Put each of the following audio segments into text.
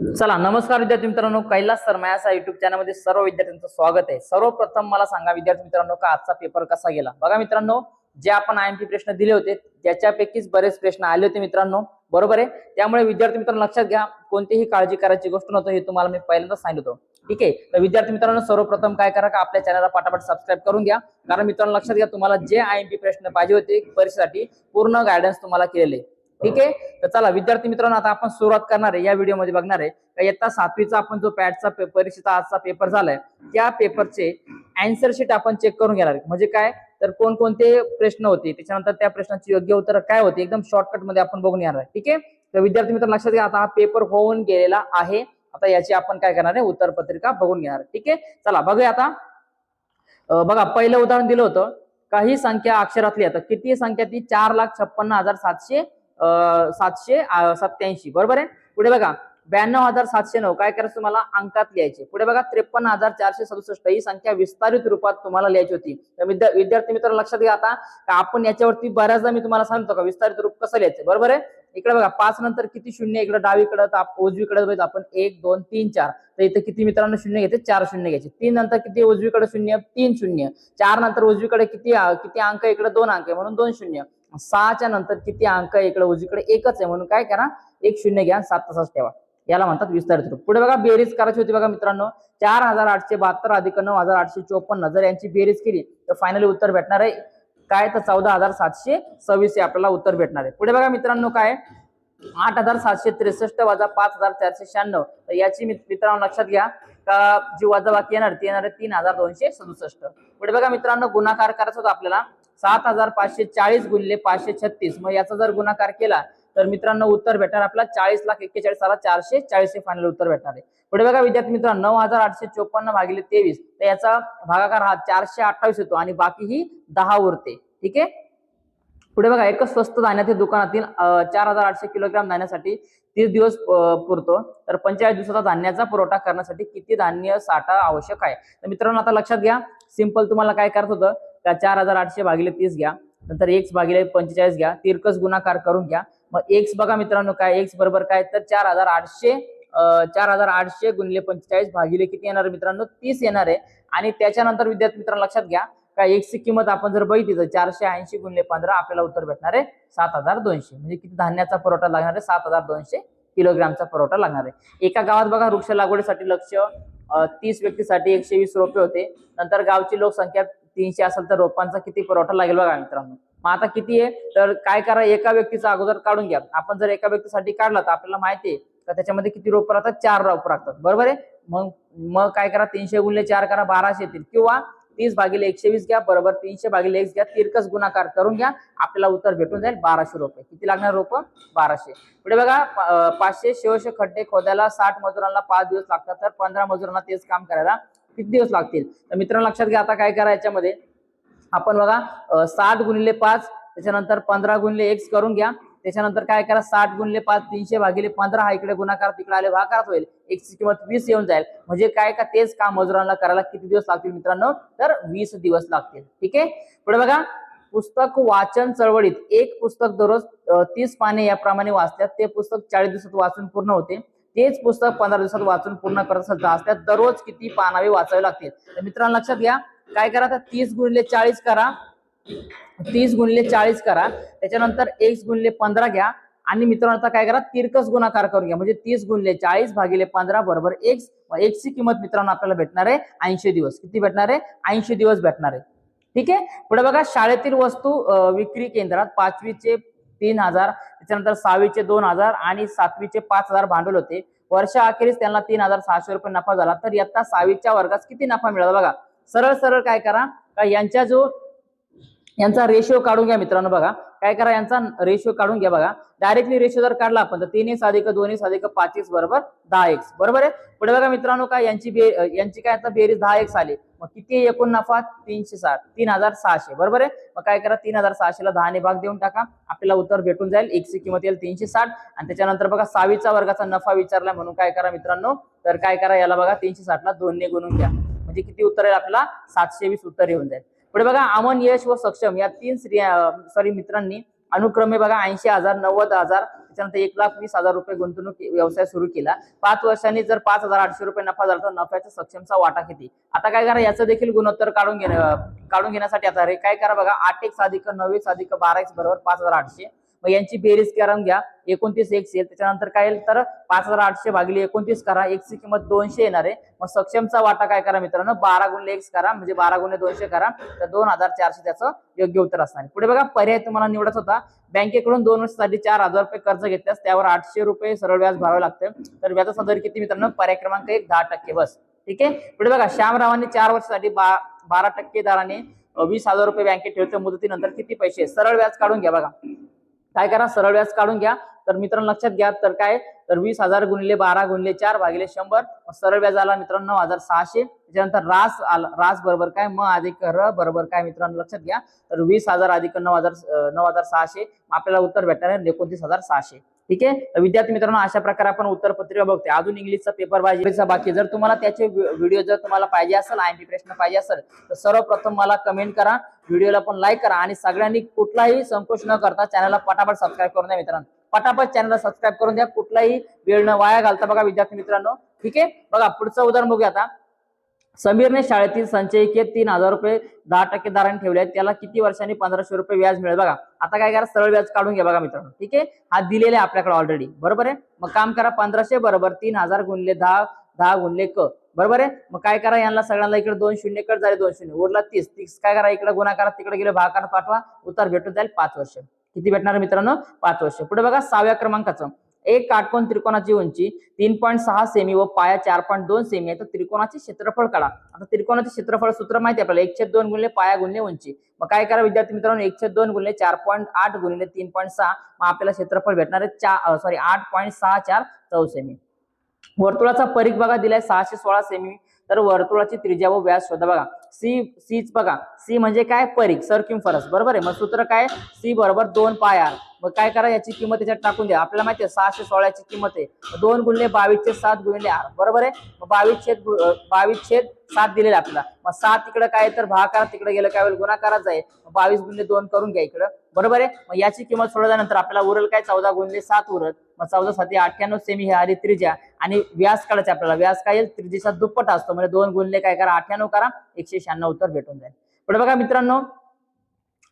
चला नमस्कार विद्यार्थी मित्रांनो कैलास सरमायासा युट्यूब चॅनलमध्ये सर्व विद्यार्थ्यांचं स्वागत आहे. सर्वप्रथम मला सांगा विद्यार्थी मित्रांनो का आजचा पेपर कसा गेला? बघा मित्रांनो जे आपण आय एम पी प्रश्न दिले होते त्याच्यापैकीच बरेच प्रश्न आले होते मित्रांनो. बरोबर आहे? त्यामुळे विद्यार्थी मित्रांनो लक्षात घ्या कोणतीही काळजी करायची गोष्ट नव्हतं हे तुम्हाला मी पहिल्यांदा सांगितलं. होतं ठीक आहे? तर विद्यार्थी मित्रांनो सर्वप्रथम काय करा का आपल्या चॅनलला पाठापाठ सबस्क्राईब करून घ्या. कारण मित्रांनो लक्षात घ्या तुम्हाला जे आय एम पी प्रश्न पाहिजे होते परीक्षेसाठी पूर्ण गायडन्स तुम्हाला केलेले ठीक आहे? तर चला विद्यार्थी मित्रांनो आता आपण सुरुवात करणार आहे. या व्हिडिओमध्ये बघणार आहे का इयत्ता सातवीचा आपण जो पॅटचा परीक्षेचा आजचा पेपर झालाय त्या पेपरचे अँसर शीट आपण चेक करून घेणार म्हणजे काय? तर कोणकोणते प्रश्न होते? त्याच्यानंतर त्या प्रश्नाची योग्य उत्तर काय होते? एकदम शॉर्टकटमध्ये आपण बघून येणार आहे. ठीक आहे? तर विद्यार्थी मित्रांनो लक्षात घ्या आता हा पेपर होऊन गेलेला आहे. आता याची आपण काय करणार आहे? उत्तर पत्रिका बघून घेणार ठीक आहे? चला बघूया आता. बघा पहिलं उदाहरण दिलं होतं. काही संख्या अक्षरातली आता किती संख्या ती? चार लाख छप्पन्न हजार सातशे सातशे सत्याऐंशी बरोबर आहे? पुढे बघा. ब्याण्णव हजार सातशे नऊ. काय करायचं तुम्हाला? अंकात लिहायचे. पुढे बघा. त्रेपन्न हजार चारशे सदुसष्ट. ही संख्या विस्तारित रूपात तुम्हाला लिहायची होती. तर विद्यार्थी मित्र लक्षात घ्या आता. का आपण याच्यावरती बऱ्याचदा मी तुम्हाला सांगतो का? विस्तारित रूप कसं लिहायचं? बरोबर आहे? इकडे बघा. पाच नंतर किती शून्य? इकडे डावीकडे तर उजवीकडे आपण एक दोन तीन चार. तर इथे किती मित्रांनो शून्य घ्यायचे चार शून्य घ्यायचे. तीन नंतर किती? उजवीकडे शून्य तीन शून्य. चार नंतर उजवीकडे किती किती अंक? इकडे दोन अंक आहे. म्हणून दोन शून्य. सहाच्या नंतर किती अंक इकडे उजवीकडे? एकच आहे. म्हणून काय करा एक शून्य घ्या सात तसाच ठेवा. याला म्हणतात विस्तारित रूप. पुढे बघा बेरीज करायची होती बघा मित्रांनो. चार हजार आठशे बहात्तर अधिक नऊ हजार आठशे चोपन्न. जर यांची बेरीज केली तर फायनली उत्तर भेटणार आहे. काय तर चौदा हजार सातशे सव्वीस हे आपल्याला उत्तर भेटणार आहे. पुढे बघा मित्रांनो काय आठ हजार सातशे त्रेसष्ट वजा पाच हजार चारशे शहाण्णव. तर याची मित्रांनो लक्षात घ्या. का जी वजाबाकी येणार ती येणार आहे तीन हजार दोनशे सदुसष्ट. पुढे बघा मित्रांनो गुणाकार करायचा होता आपल्याला. सात हजार पाचशे चाळीस गुणिले पाचशे छत्तीस. मग याचा जर गुणाकार केला तर मित्रांनो उत्तर भेटणार आपला चाळीस लाख एक्केचाळीस हजार चारशे चाळीस हे फायनल उत्तर भेटणार आहे. पुढे बघा विद्यार्थी मित्रांनो नऊ हजार आठशे चोपन्न भागिले तेवीस. तर याचा भागाकार हा चारशे अठ्ठावीस येतो आणि बाकी ही दहा उरते. ठीक आहे? पुढे बघा एकच स्वस्त धान्यातील दुकानातील चार हजार आठशे किलोग्राम धान्यासाठी तीस दिवस पुरतो. तर पंचेचाळीस दिवसाचा धान्याचा पुरवठा करण्यासाठी किती धान्य साठा आवश्यक आहे? तर मित्रांनो आता लक्षात घ्या. सिंपल तुम्हाला काय करायचं होतं? त्या चार हजार आठशे भागिले तीस घ्या. नंतर एक्स भागिले पंचेचाळीस घ्या. तिरकस गुणाकार करून घ्या. मग एक्स बघा मित्रांनो काय एक्स बरोबर काय? तर चार हजार आठशे चार हजार आठशे गुणले पंचेचाळीस भागिले किती येणार आहे मित्रांनो? तीस येणार आहे. आणि त्याच्यानंतर विद्यार्थी मित्रांनो लक्षात घ्या काय एक्सची किंमत आपण जर बघितली तर चारशे ऐंशी गुणले पंधरा आपल्याला उत्तर भेटणार आहे सात हजार दोनशे. म्हणजे किती धान्याचा पुरवठा लागणार आहे? सात हजार दोनशे किलोग्रामचा पुरवठा लागणार आहे. एका गावात बघा वृक्ष लागवडीसाठी लक्ष तीस व्यक्तीसाठी एकशे वीस रोपे होते. नंतर गावची लोकसंख्या तीनशे असेल तर रोपांचा किती पुरवठा लागेल बघा मित्रांनो. मग आता किती आहे? तर काय करा एका व्यक्तीचा अगोदर काढून घ्या. आपण जर एका व्यक्तीसाठी काढला तर आपल्याला माहिती आहे तर त्याच्यामध्ये किती रोप राहतात? चार रोप राहतात. बरोबर आहे? मग मग काय करा तीनशे गुणले चार करा बाराशे येतील. किंवा तीस भागिले एकशे वीस घ्या बरोबर तीनशे भागिले एक घ्या तिरकस गुणाकार करून घ्या आपल्याला उत्तर भेटून जाईल बाराशे रुपये किती लागणार रोप? बाराशे. पुढे बघा पाचशे शेवशे खड्डे खोदायला साठ मजुरांना पाच दिवस लागतात तर पंधरा मजुरांना तेच काम करायला किती दिवस लागतील? तर मित्रांनो लक्षात घ्या आता काय करा याच्यामध्ये. आपण बघा साठ गुणिले पाच त्याच्यानंतर पंधरा गुणिले एक्स करून घ्या. त्याच्यानंतर काय करा साठ गुणिले पाच तीनशे भागिले पंधरा हा इकडे गुणाकार तिकडे आले भागाकारात होईल. एकची किंमत वीस येऊन जाईल. म्हणजे काय का तेच काम मजुरांना करायला किती दिवस लागतील मित्रांनो? तर वीस दिवस लागतील. ठीक आहे? पुढे बघा पुस्तक वाचन चळवळीत एक पुस्तक दररोज तीस पाने याप्रमाणे वाचतात. ते पुस्तक चाळीस दिवसात वाचून पूर्ण होते. तेच पुस्तक पंधरा दिवसात वाचून पूर्ण करत असतात दररोज किती पानावे वाचावे लागतील. तर मित्रांनो लक्षात घ्या. काय करा तर तीस गुणिले चाळीस करा. तीस गुणिले चाळीस करा. त्याच्यानंतर एक गुणिले पंधरा घ्या. आणि मित्रांनो आता काय करा? तिरकस गुणाकार करून घ्या. म्हणजे तीस गुणले चाळीस भागिले पंधरा बरोबर एक. एक्सची किंमत मित्रांनो आपल्याला भेटणार आहे. ऐंशी दिवस. किती भेटणार आहे? ऐंशी दिवस भेटणार आहे. ठीक आहे? पुढे बघा. शाळेतील वस्तू विक्री केंद्रात पाचवीचे तीन हजार त्याच्यानंतर सहावीचे दोन हजार आणि सातवीचे पाच हजार भांडवल होते. वर्षा अखेरीस त्यांना तीन हजार सहाशे रुपये नफा झाला. तर इयत्ता सहावीच्या वर्गात किती नफा मिळाला बघा. सरळ सरळ काय करा. का यांच्या जो यांचा रेशिओ काढून घ्या मित्रांनो बघा. काय करा यांचा रेशिओ काढून घ्या बघा. डायरेक्टली रेशिओ जर काढला आपण तर तीन एक्स अधिक दोन एक्स अधिक पाच एक्स बरोबर दहा एक्स बरोबर आहे? पुढे बघा मित्रांनो काय यांची बे यांची काय आता बेरीज दहा एक्स आली मग किती एकूण नफा? तीनशे साठ. तीन हजार सहाशे. बरोबर आहे? मग काय करा तीन हजार सहाशेला दहाने भाग देऊन टाका. आपल्याला उत्तर भेटून जाईल. एकची किंमत येईल तीनशे साठ. आणि त्याच्यानंतर बघा सहावीचा वर्गाचा नफा विचारला म्हणून काय करा मित्रांनो? तर काय करा याला बघा तीनशे साठला दोनने गुणून घ्या. म्हणजे किती उत्तर येईल आपल्याला? सातशे वीस उत्तर येऊन जाईल. पुढे बघा अमन यश व सक्षम या तीन स्त्रिया सॉरी मित्रांनी अनुक्रमे बघा ऐंशी हजार नव्वद हजार त्याच्यानंतर एक लाख वीस हजार रुपये गुंतवणूक व्यवसाय सुरू केला. पाच वर्षांनी जर पाच हजार आठशे रुपये नफा झाला तर नफ्याच्या सक्षमचा वाटा किती? आता काय करा याचं देखील गुणोत्तर काढून घेणं काढून घेण्यासाठी आता रे काय करा बघा आठ एक साधिक नऊ एक साधिक बारा एक बरोबर पाच हजार आठशे. मग यांची बेरीज करून घ्या. एकोणतीस एकशे त्याच्यानंतर काय तर पाच हजार आठशे भागिले एकोणतीस करा. एकशे किंमत दोनशे येणार आहे. मग सक्षमचा वाटा काय करा मित्रांनो? बारा गुणले एक्स करा म्हणजे बारा गुणले दोनशे करा. तर दोन हजार चारशे त्याचं योग्य उत्तर असणार पुढे बघा पर्याय तुम्हाला निवडत होता. बँकेकडून दोन वर्षासाठी चार हजार रुपये कर्ज घेतल्यास त्यावर आठशे रुपये सरळ व्याज भरावं लागतं. तर व्याजाचा दर किती मित्रांनो? पर्याय क्रमांक एक दहा टक्के. बस. ठीक आहे? पुढे बघा श्यामरावांनी चार वर्षासाठी बा बारा टक्के दराने वीस हजार रुपये बँकेत ठेवते मुदतीनंतर किती पैसे? सरळ व्याज काढून घ्या बघा. काय करा? सरळ व्याज काढून घ्या. तर मित्रांनो लक्षात घ्या. तर काय? तर वीस हजार गुणिले बारा गुणिले चार भागिले शंभर. सरळ व्याज आला मित्रांनो नऊ हजार सहाशे. त्याच्यानंतर रास आला रास बरोबर काय? म अधिक र बरोबर काय? मित्रांनो लक्षात घ्या. तर वीस हजार अधिक नऊ हजार नऊ हजार सहाशे. आपल्याला उत्तर भेटणार आहे एकोणतीस हजार सहाशे. ठीक आहे? विद्यार्थी मित्रांनो अशा प्रकारे आपण उत्तर पत्रिका बघते अजून इंग्लिशचा पेपर पाहिजे. बाकी. जर तुम्हाला त्याचे व्हिडिओ जर तुम्हाला पाहिजे असेल आयएमपी प्रश्न पाहिजे असेल तर सर्वप्रथम मला कमेंट करा. व्हिडिओला पण लाईक करा. आणि सगळ्यांनी कुठलाही संकोच न करता चॅनलला पटापट सबस्क्राईब करून द्या मित्रांनो. पटापट चॅनलला सबस्क्राईब करून द्या. कुठलाही वेळ न वाया घालता बघा विद्यार्थी मित्रांनो. ठीक आहे? बघा पुढचं उदाहरण बघूया आता. समीरने शाळेतील संचयिकेत तीन हजार रुपये दहा टक्के दराने ठेवले आहेत. त्याला किती वर्षांनी पंधराशे रुपये व्याज मिळेल? बघा आता काय करा सरळ व्याज काढून घ्या बघा मित्रांनो. ठीक आहे? हा दिलेला आहे आपल्याकडे ऑलरेडी बरोबर आहे? मग काम करा पंधराशे बरोबर तीन हजार गुणले दहा दहा गुणले क. बरोबर आहे? मग काय करा यांना सगळ्यांना इकडे दोन शून्य कट झाले दोन शून्य. उरला तीस. तीस काय करा इकडे गुन्हा करा तिकडे गेले भाग पाठवा. उत्तर भेटून जाईल पाच वर्ष. किती भेटणार मित्रांनो? पाच वर्ष. पुढे बघा सहाव्या क्रमांकाचं. एक काटकोन त्रिकोणाची उंची तीन पॉईंट सहा सेमी व पाया चार पॉईंट दोन सेमी आहे. तर त्रिकोणाचे क्षेत्रफळ काढा. आता त्रिकोणाचे क्षेत्रफळ सूत्र माहिती आहे आपल्याला. एकशे दोन गुणले पाया गुणले उंची. मग काय करा विद्यार्थी मित्रांनो? एकशे दोन गुणले चार पॉईंट आठ गुणले तीन पॉईंट सहा. मग आपल्याला क्षेत्रफळ भेटणार आहे चार सॉरी आठ पॉईंट सहा चार चौ सेमी वर्तुळाचा परीख बघा दिलाय सहाशे सोळा सेमी. तर वर्तुळाची त्रिज्या व व्यास शोधा बघा. सी सीच बघा. सी म्हणजे काय? परीख सरक्युम्फरस बरोबर आहे. मग सूत्र काय? सी बरोबर दोन पाय आर. मग काय करा? याची किंमत त्याच्यात टाकून द्या. आपल्याला माहिती आहे सहाशे सोळाची किंमत आहे. दोन गुणले बावीसचे सात गुणले आर. बरोबर आहे? मग बावीस छेद गु- बावीस छेद सात दिलेला आपल्याला. मग सात इकडे काय? तर भाकार तिकडे गेलं काय होईल? गुणाकारात आहे मग बावीस गुणले दोन करून घ्या इकडं. बरोबर आहे? मग याची किंमत सोडल्यानंतर आपल्याला उरल काय? चौदा गुणले सात उरल. मग चौदा साती अठ्ठ्याण्णव सेमी हे आली त्रिज्या. आणि व्यास काढायचे आपल्याला. व्यास काय येईल? त्रिज्याचा दुप्पट असतो. म्हणजे दोन गुणले काय करा? अठ्ठ्याण्णव करा. एकशे शहाण्णव उत्तर भेटून जाईल. पुढे बघा मित्रांनो.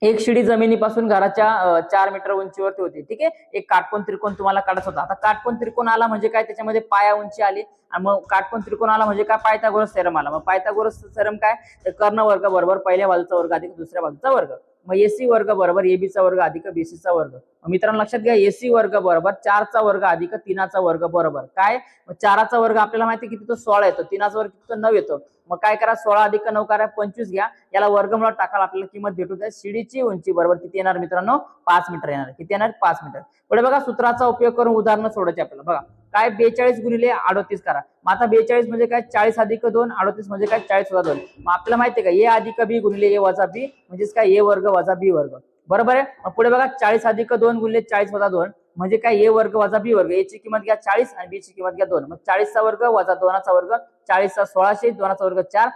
एक शिडी जमिनीपासून घराच्या चार मीटर उंचीवरती होती. ठीक आहे? एक काटकोन त्रिकोण तुम्हाला काढायचा होता. आता काटकोण त्रिकोण आला म्हणजे काय? त्याच्यामध्ये पाया उंची आली. आणि मग काटकोन त्रिकोण आला म्हणजे काय? पायथागोरस सेरम आला. मग पायथागोरस सेरम काय? तर कर्ण वर्ग बरोबर. पहिल्या बाजूचा वर्ग अधिक दुसऱ्या बाजूचा वर्ग. मग एसी वर्ग बरोबर एबीचा वर्ग अधिक बीसीचा वर्ग. मित्रांनो लक्षात घ्या एसी वर्ग बरोबर चारचा वर्ग अधिक तीनाचा वर्ग बरोबर. काय? मग चाराचा वर्ग आपल्याला माहिती किती तो सोळा येतो. तीनाचा वर्ग किती तो नऊ येतो. मग काय करा? सोळा अधिक नऊ करा पंचवीस घ्या. याला वर्गमुळात टाकायला आपल्याला किंमत भेटू द्या. शिडीची उंची बरोबर किती येणार मित्रांनो? पाच मीटर येणार. किती येणार? पाच मीटर. पुढे बघा सूत्राचा उपयोग करून उदाहरण सोडायचे आपल्याला. बघा. काय बेचाळीस गुणिले अडोतीस करा. मग आता बेचाळीस म्हणजे काय? चाळीस अधिक दोन अडोतीस म्हणजे काय? चाळीस वजा दोन. मग आपल्याला माहिती आहे का? ए अधिक बी गुणिले ए वजा बी म्हणजेच काय? ए वर्ग वजा बी वर्ग. बरोबर आहे? मग पुढे बघा चाळीस अधिक दोन गुणिले चाळीस वजा दोन म्हणजे काय? ए वर्ग वजा बी वर्ग. याची किंमत घ्या चाळीस आणि बी ची किंमत घ्या दोन. मग चाळीसचा वर्ग वजा दोनाचा वर्ग चाळीसचा सोळाशे दोनाचा वर्ग चार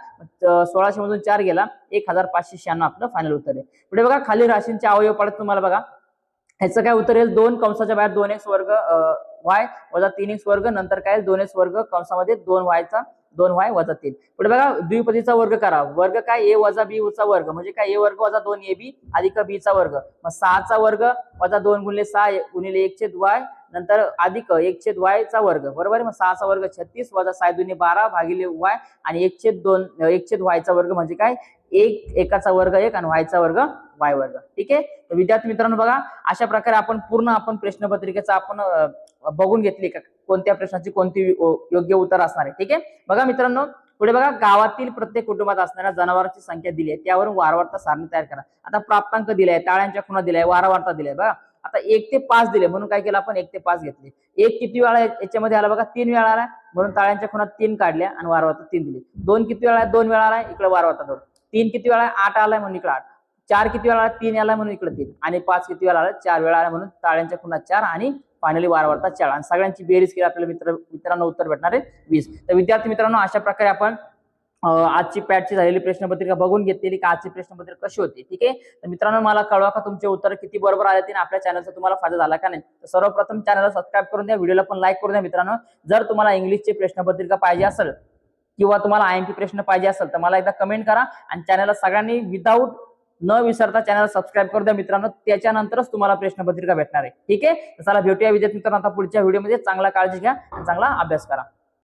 सोळाशे मधून चार गेला एक हजार पाचशे शहाण्णव आपलं फायनल उत्तर आहे. पुढे बघा खाली राशींचे अवयव पडत तुम्हाला बघा. ह्याचं काय उत्तर येईल? दोन कंसाच्या बाहेर दोन एक्स वर्ग वाय वजा तीन एक्स वर्ग नंतर काय? दोन एक्स वर्ग कंसामध्ये दोन वायचा दोन वाय वजा तीन. पुढे बघा द्विपदीचा वर्ग करा. वर्ग काय? ए वजा बी चा वर्ग. म्हणजे काय? ए वर्ग वजा दोन ए बी अधिक बी चा वर्ग. मग सहाचा वर्ग वजा दोन गुणले सहा गुणिले एक छेद वाय नंतर अधिक एक छेद वाय चा वर्ग. बरोबर आहे? मग सहाचा वर्ग छत्तीस वजा साय दुने बारा भागिले वाय आणि एक छेद दोन एक छेद वायचा वर्ग म्हणजे काय? एक एकाचा वर्ग एक आणि वायचा वर्ग वाय वर्ग. ठीक आहे? तर विद्यार्थी मित्रांनो बघा अशा प्रकारे आपण पूर्ण आपण प्रश्नपत्रिकेचा आपण बघून घेतली का? कोणत्या प्रश्नाची कोणती योग्य उत्तर असणार आहे. ठीक आहे? बघा मित्रांनो पुढे बघा गावातील प्रत्येक कुटुंबात असणाऱ्या जनावरांची संख्या दिली आहे. त्यावरून वारंवारता सारणी तयार करा. आता प्राप्तांक दिलाय टाळ्यांच्या खुणा दिलाय वारंवारता दिलाय. बघा आता एक ते पाच दिले म्हणून काय केलं आपण? एक ते पाच घेतले. एक किती वेळा याच्यामध्ये आला बघा? तीन वेळा आला. म्हणून टाळ्यांच्या खुणात तीन काढल्या आणि वारंवारता तीन दिली. दोन किती वेळा दोन वेळा आला. इकडे वारंवारता दोन तीन किती वेळा? आठ आलाय म्हणून इकडे आठ. चार किती वेळा आला? तीन याला म्हणून इकडे तीन. आणि पाच किती वेळा आला चार वेळा आला म्हणून ताळ्यांच्या पुन्हा चार आणि फायनली वारंवारता चार. आणि सगळ्यांची बेरीज केली आपल्याला मित्र मित्रांनो उत्तर भेटणार आहे वीस. तर विद्यार्थी मित्रांनो अशा प्रकारे आपण आजची पॅटची झालेली प्रश्नपत्रिका बघून घेतलेली का आजची प्रश्नपत्रिका कशी होती ठीक आहे? तर मित्रांनो मला कळवा का तुमचे उत्तर किती बरोबर आले ते आणि आपल्या चॅनलचा तुम्हाला फायदा झाला का नाही? तर सर्वप्रथम चॅनलला सबस्क्राईब करून द्या व्हिडिओला पण लाईक करून द्या मित्रांनो. जर तुम्हाला इंग्लिशची प्रश्नपत्रिका पाहिजे असेल किंवा तुम्हाला आय एम पी प्रश्न पाहिजे असेल तर मला एकदा कमेंट करा आणि चॅनलला सगळ्यांनी विदाऊट न विसरता चॅनल सबस्क्राईब करू द्या मित्रांनो. त्याच्यानंतरच तुम्हाला प्रश्नपत्रिका भेटणार आहे. ठीक आहे? तर चला भेटूया विद्यार्थी मित्रांनो. आता पुढच्या व्हिडिओमध्ये चांगला काळजी घ्या. चांगला अभ्यास करा.